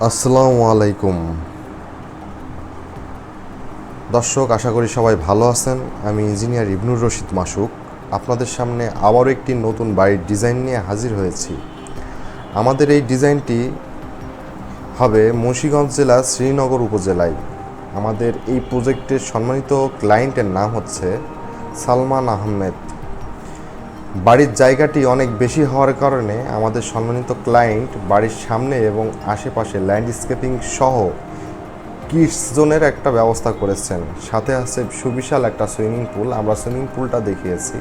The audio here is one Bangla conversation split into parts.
আসসালামু আলাইকুম। দর্শক, আশা করি সবাই ভালো আছেন। আমি ইঞ্জিনিয়ার ইবনুর রশিদ মাসুক। আপনাদের সামনে আবারও একটি নতুন বাড়ির ডিজাইন নিয়ে হাজির হয়েছি। আমাদের এই ডিজাইনটি হবে মুন্সিগঞ্জ জেলা শ্রীনগর উপজেলায়। আমাদের এই প্রজেক্টের সম্মানিত ক্লায়েন্টের নাম হচ্ছে সালমান আহমেদ। বাড়ির জায়গাটি অনেক বেশি হওয়ার কারণে আমাদের সম্মানিত ক্লায়েন্ট বাড়ির সামনে এবং আশেপাশে ল্যান্ডস্কেপিং সহ কিডস জোনের একটা ব্যবস্থা করেছেন। সাথে আছে সুবিশাল একটা সুইমিং পুল আমরা সুইমিং পুলটা দেখিয়েছি।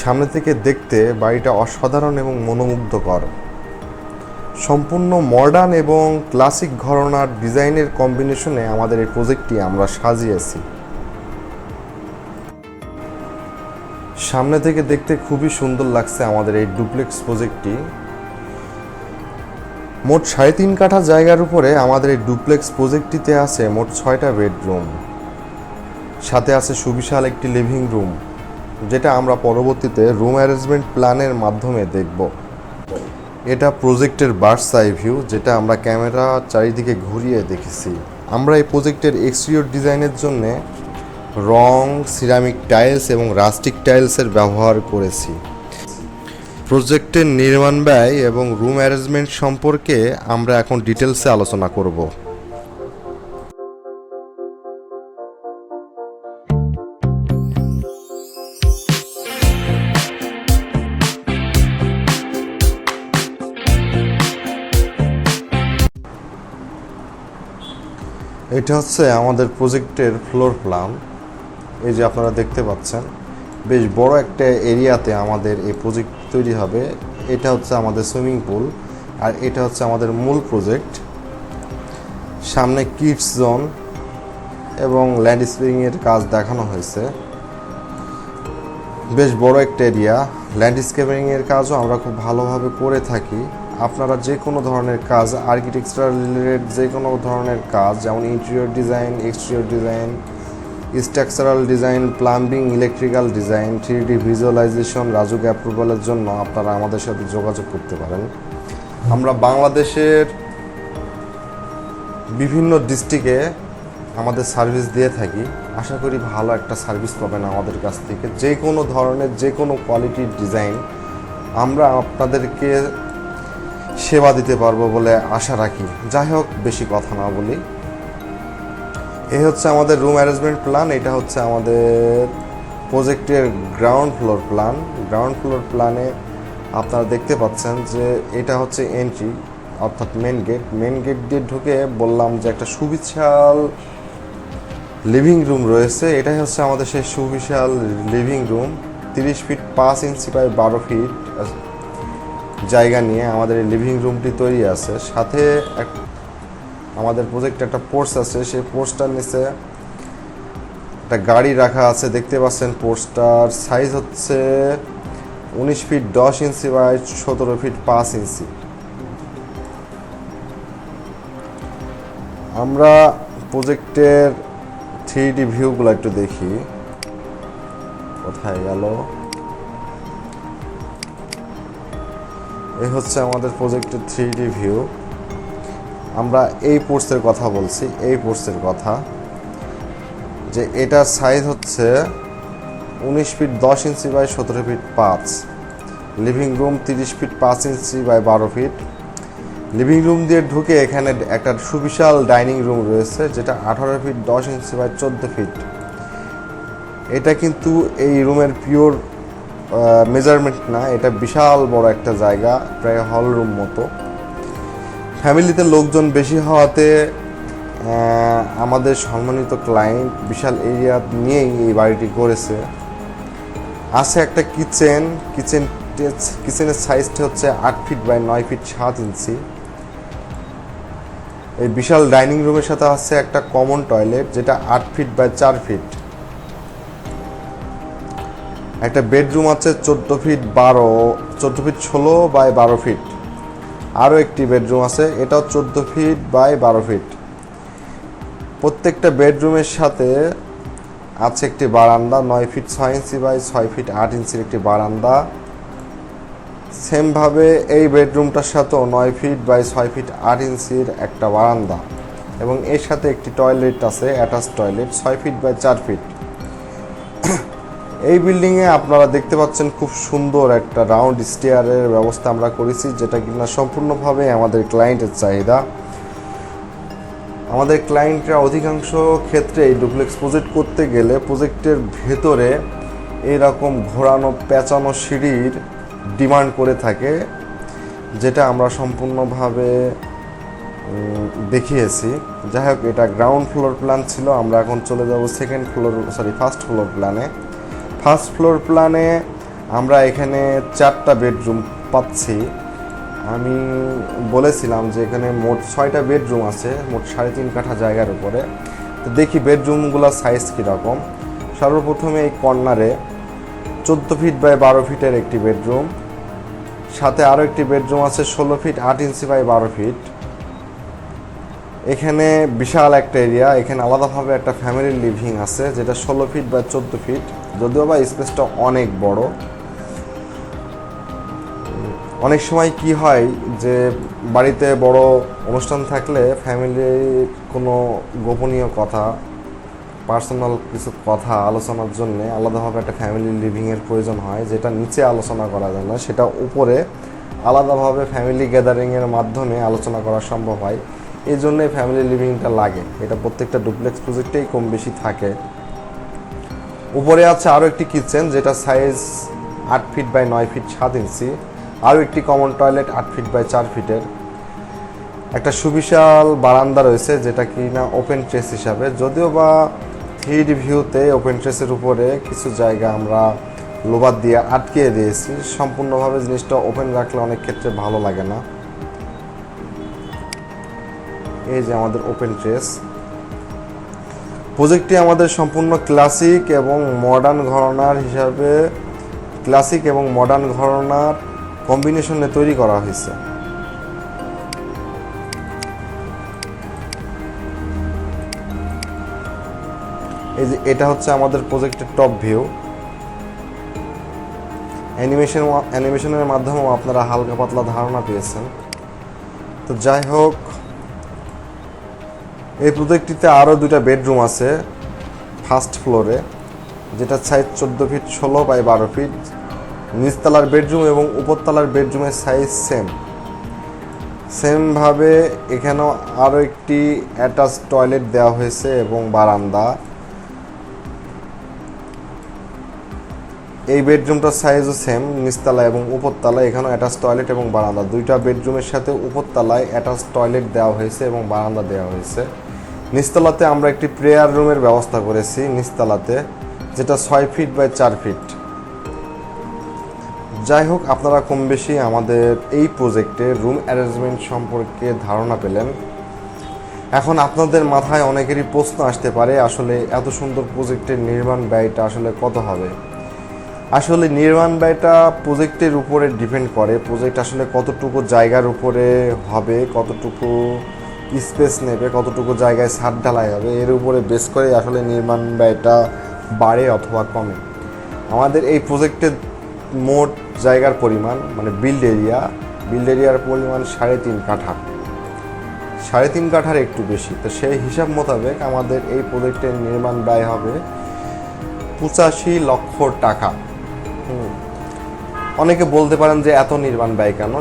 সামনে থেকে দেখতে বাড়িটা অসাধারণ এবং মনোমুগ্ধকর। সম্পূর্ণ মডার্ন এবং ক্লাসিক ঘরনার ডিজাইনের কম্বিনেশনে আমাদের এই প্রজেক্টটি আমরা সাজিয়েছি। সামনে থেকে দেখতে খুবই সুন্দর লাগছে আমাদের এই ডুপ্লেক্স প্রজেক্টটি। মোট সাড়ে তিন কাঠা জায়গার উপরে আমাদের এই ডুপ্লেক্স প্রজেক্টটিতে আছে মোট ছয়টা বেডরুম। সাথে আছে সুবিশাল একটি লিভিং রুম, যেটা আমরা পরবর্তীতে রুম অ্যারেঞ্জমেন্ট প্ল্যানের মাধ্যমে দেখব। এটা প্রজেক্টের বার্স আই ভিউ, যেটা আমরা ক্যামেরা চারিদিকে ঘুরিয়ে দেখেছি। আমরা এই প্রজেক্টের এক্সটিরিয়র ডিজাইনের জন্য রং, সিরামিক টাইলস এবং রাস্টিক টাইলসের ব্যবহার করেছি। প্রজেক্টের নির্মাণ ব্যয় এবং রুম অ্যারেঞ্জমেন্ট সম্পর্কে আমরা এখন ডিটেলসে আলোচনা করব। এটা হচ্ছে আমাদের প্রজেক্টের ফ্লোর প্ল্যান। এই যে আপনারা দেখতে পাচ্ছেন, বেশ বড় একটা এরিয়াতে আমাদের এই প্রজেক্ট তৈরি হবে। এটা হচ্ছে আমাদের সুইমিং পুল আর এটা হচ্ছে আমাদের মূল প্রজেক্ট সামনে কিডস জোন এবং ল্যান্ডস্কেপিংয়ের কাজ দেখানো হয়েছে। বেশ বড় একটা এরিয়া ল্যান্ডস্কেপিংয়ের কাজও আমরা খুব ভালোভাবে করে থাকি। আপনারা যে কোনো ধরনের কাজ আর্কিটেকচারাল রিলেটেড যে কোনো ধরনের কাজ, যেমন interior design exterior design structural design plumbing electrical design three D visualization Rajuk অ্যাপ্রুভালের জন্য আপনারা আমাদের সাথে যোগাযোগ করতে পারেন। আমরা বাংলাদেশের বিভিন্ন ডিস্ট্রিক্টে আমাদের সার্ভিস দিয়ে থাকি। আশা করি ভালো একটা সার্ভিস পাবেন আমাদের কাছ থেকে। যে কোনো ধরনের, যে কোনো কোয়ালিটির ডিজাইন আমরা আপনাদেরকে সেবা দিতে পারব বলে আশা রাখি। যাই হোক, বেশি কথা না বলি। এই হচ্ছে আমাদের রুম অ্যারেঞ্জমেন্ট প্ল্যান এটা হচ্ছে আমাদের প্রজেক্টের ground floor plan ground floor প্ল্যানে আপনারা দেখতে পাচ্ছেন যে এটা হচ্ছে এন্ট্রি অর্থাৎ মেন গেট মেন গেট দিয়ে ঢুকে বললাম যে একটা সুবিশাল লিভিং রুম রয়েছে। এটাই হচ্ছে আমাদের সেই সুবিশাল লিভিং রুম তিরিশ ফিট পাঁচ ইঞ্চি বাই বারো ফিট জায়গা নিয়ে আমাদের এই লিভিং রুমটি তৈরি আছে। সাথে এক আমাদের প্রজেক্টে একটা পোর্স আছে, সেই পোর্সটার নিচে একটা গাড়ি রাখা আছে, দেখতে পাচ্ছেন পোর্সটার সাইজ হচ্ছে উনিশ ফিট দশ ইঞ্চি বাই সতেরো ফিট পাঁচ ইঞ্চি আমরা প্রজেক্টের থ্রি ডি ভিউগুলো একটু দেখি। কোথায় গেল? এই হচ্ছে আমাদের প্রজেক্টের থ্রি ডি ভিউ আমরা এই পোর্সের কথা বলছি, এই পোর্সের কথা, যে এটার সাইজ হচ্ছে উনিশ ফিট দশ ইঞ্চি বাই সতেরো ফিট পাঁচ লিভিং রুম তিরিশ ফিট পাঁচ ইঞ্চি বাই বারো ফিট লিভিং রুম দিয়ে ঢুকে এখানে একটা সুবিশাল ডাইনিং রুম রয়েছে, যেটা আঠারো ফিট দশ ইঞ্চি বাই চোদ্দ ফিট এটা কিন্তু এই রুমের পিওর মেজারমেন্ট না, এটা বিশাল বড় একটা জায়গা, প্রায় হল রুম মতো। ফ্যামিলিতে লোকজন বেশি হওয়াতে আমাদের সম্মানিত ক্লায়েন্ট বিশাল এরিয়া নিয়েই এই বাড়িটি করেছে আছে একটা কিচেন কিচেন কিচেনের সাইজটা হচ্ছে আট ফিট বাই নয় ফিট সাত ইঞ্চি। এই বিশাল ডাইনিং রুমের সাথে আছে একটা কমন টয়লেট যেটা আট ফিট বাই চার ফিট একটা বেডরুম আছে চোদ্দ ফিট বারো, চোদ্দ ফিট ষোলো বাই বারো ফিট আরও একটি বেডরুম আছে। এটাও চোদ্দ ফিট বাই বারো ফিট। প্রত্যেকটা বেডরুমের সাথে আছে একটি বারান্দা, নয় ফিট ছয় ইঞ্চি বাই ছয় ফিট আট ইঞ্চির একটি বারান্দা। সেমভাবে এই বেডরুমটার সাথেও নয় ফিট বাই ছয় ফিট আট ইঞ্চির একটা বারান্দা। এবং এর সাথে একটি টয়লেট আছে অ্যাটাচ টয়লেট, ছয় ফিট বাই চার ফিট। এই বিল্ডিংয়ে আপনারা দেখতে পাচ্ছেন খুব সুন্দর একটা রাউন্ড স্টেয়ারের ব্যবস্থা আমরা করেছি, যেটা কিনা সম্পূর্ণভাবে আমাদের ক্লায়েন্টের চাহিদা। আমাদের ক্লায়েন্টরা অধিকাংশ ক্ষেত্রে এই ডুপ্লেক্স প্রজেক্ট করতে গেলে প্রজেক্টের ভেতরে এরকম ঘোরানো, পেঁচানো সিঁড়ির ডিমান্ড করে থাকে, যেটা আমরা সম্পূর্ণভাবে দেখিয়েছি। যাই হোক, এটা গ্রাউন্ড ফ্লোর প্ল্যান ছিল, আমরা এখন চলে যাব second floor sorry first floor প্ল্যানে ফার্স্ট ফ্লোর প্ল্যানে আমরা এখানে চারটা বেডরুম পাচ্ছি। আমি বলেছিলাম যে এখানে মোট ছয়টা বেডরুম আছে, মোট সাড়ে তিন কাঠা জায়গার উপরে। তো দেখি বেডরুমগুলোর সাইজ কীরকম। সর্বপ্রথমে এই কর্নারে চোদ্দ ফিট বাই বারো ফিটের একটি বেডরুম। সাথে আরও একটি বেডরুম আছে, ষোলো ফিট আট ইঞ্চি বাই বারো ফিট এখানে বিশাল একটা এরিয়া এখানে আলাদাভাবে একটা ফ্যামিলি লিভিং আছে, যেটা ষোলো ফিট বা চোদ্দ ফিট যদিও বা স্পেসটা অনেক বড়। অনেক সময় কি হয় যে বাড়িতে বড় অনুষ্ঠান থাকলে ফ্যামিলির কোনো গোপনীয় কথা পার্সোনাল কিছু কথা আলোচনার জন্য আলাদাভাবে একটা ফ্যামিলি লিভিংয়ের প্রয়োজন হয়, যেটা নিচে আলোচনা করা যায় না, সেটা উপরে আলাদাভাবে ফ্যামিলি গ্যাদারিংয়ের মাধ্যমে আলোচনা করা সম্ভব হয়। এই জন্যই ফ্যামিলি লিভিংটা লাগে। এটা প্রত্যেকটা ডুপ্লেক্স প্রজেক্টেই কম বেশি থাকে। উপরে আছে আরও একটি কিচেন যেটা সাইজ আট ফিট বাই নয় ফিট সাত ইঞ্চি। আরও একটি কমন টয়লেট আট ফিট বাই চার ফিটের একটা সুবিশাল বারান্দা রয়েছে, যেটা কি না ওপেন ট্রেস হিসাবে। যদিও বা থ্রি ভিউতে ওপেন ট্রেসের উপরে কিছু জায়গা আমরা লোবার দিয়ে আটকে দিয়েছি। সম্পূর্ণভাবে জিনিসটা ওপেন রাখলে অনেক ক্ষেত্রে ভালো লাগে না। এই যে আমাদের ওপেন ট্রেস প্রজেক্টটি আমাদের সম্পূর্ণ ক্লাসিক এবং মডার্ন ঘরানার হিসাবে ক্লাসিক এবং মডার্ন ঘরানার কম্বিনেশনে তৈরি করা হয়েছে। এই যে এটা হচ্ছে আমাদের প্রজেক্টের টপ ভিউ অ্যানিমেশন অ্যানিমেশনের মাধ্যমেও আপনারা হালকা পাতলা ধারণা পেয়েছেন। তো যাই হোক এই প্রজেক্টটিতে আরও দুটা বেডরুম আছে ফার্স্ট ফ্লোরে যেটা সাইজ চোদ্দ ফিট ষোলো বাই বারো ফিট নিচতলার বেডরুম এবং উপরতলার বেডরুমের সাইজ সেম সেমভাবে এখানেও আরও একটি অ্যাটাচ টয়লেট দেওয়া হয়েছে এবং বারান্দা। এই বেডরুমটার সাইজও সেম নিচতলা এবং উপরতলা, এখানেও অ্যাটাচ টয়লেট এবং বারান্দা। দুইটা বেডরুমের সাথে উপরতলায় অ্যাটাচ টয়লেট দেওয়া হয়েছে এবং বারান্দা দেওয়া হয়েছে। নিচতলাতে আমরা একটি প্রেয়ার রুমের ব্যবস্থা করেছি নিচতলাতে যেটা ছয় ফিট বাই চার ফিট যাই হোক, আপনারা কম বেশি আমাদের এই প্রজেক্টে রুম অ্যারেঞ্জমেন্ট সম্পর্কে ধারণা পেলেন। এখন আপনাদের মাথায় অনেকেরই প্রশ্ন আসতে পারে, আসলে এত সুন্দর প্রজেক্টের নির্মাণ ব্যয়টা আসলে কত হবে? আসলে নির্মাণ ব্যয়টা প্রজেক্টের উপরে ডিপেন্ড করে প্রজেক্ট আসলে কতটুকু জায়গার উপরে হবে, কতটুকু স্পেস নেবে, কতটুকু জায়গায় ছাদ ঢালাই হবে, এর উপরে বেস করে আসলে নির্মাণ ব্যয়টা বাড়ে অথবা কমে। আমাদের এই প্রজেক্টের মোট জায়গার পরিমাণ মানে বিল্ড এরিয়া বিল্ড এরিয়ার পরিমাণ সাড়ে তিন কাঠা। সাড়ে তিন কাঠার একটু বেশি, তো সেই হিসাব মোতাবেক আমাদের এই প্রজেক্টের নির্মাণ ব্যয় হবে পঁচাশি লক্ষ টাকা। অনেকে বলতে পারেন যে এত নির্মাণ ব্যয় কেন?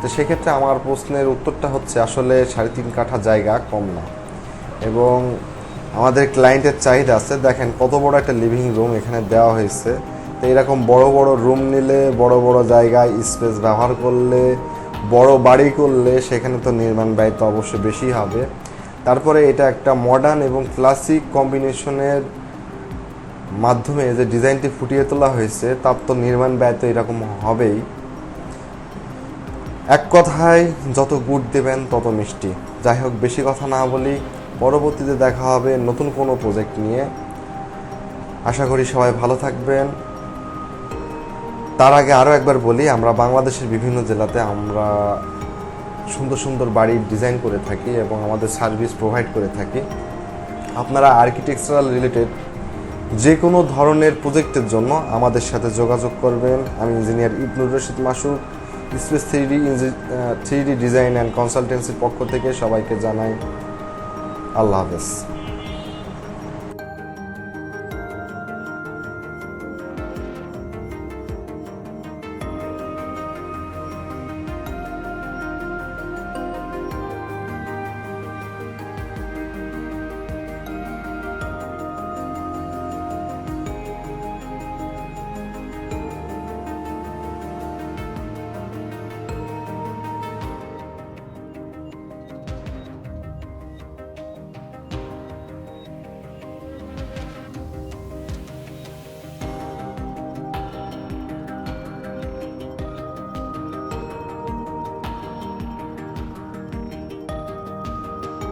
তো সেক্ষেত্রে আমার প্রশ্নের উত্তরটা হচ্ছে আসলে সাড়ে তিন কাঠা জায়গা কম না। এবং আমাদের ক্লায়েন্টের চাহিদা আছে, দেখেন কত বড় একটা লিভিং রুম এখানে দেওয়া হয়েছে। তো এরকম বড় বড় রুম নিলে, বড় বড় জায়গায় স্পেস ব্যবহার করলে, বড় বাড়ি করলে সেখানে তো নির্মাণ ব্যয় তো অবশ্যই বেশি হবে। তারপরে এটা একটা মডার্ন এবং ক্লাসিক কম্বিনেশনের মাধ্যমে যে ডিজাইনটি ফুটিয়ে তোলা হয়েছে, তার তো নির্মাণ ব্যয় তো এরকম হবেই। এক কথায়, যত গুড় দেবেন তত মিষ্টি। যাই হোক, বেশি কথা না বলি, পরবর্তীতে দেখা হবে নতুন কোনো প্রজেক্ট নিয়ে। আশা করি সবাই ভালো থাকবেন। তার আগে আরও একবার বলি, আমরা বাংলাদেশের বিভিন্ন জেলাতে আমরা সুন্দর সুন্দর বাড়ির ডিজাইন করে থাকি এবং আমাদের সার্ভিস প্রোভাইড করে থাকি। আপনারা আর্কিটেকচারাল রিলেটেড যে কোনো ধরনের প্রজেক্টের জন্য আমাদের সাথে যোগাযোগ করবেন। আমি engineer Ibnur Rashid Masud space three D three design and কনসালটেন্সির পক্ষ থেকে সবাইকে জানাই আল্লাহ হাফেজ।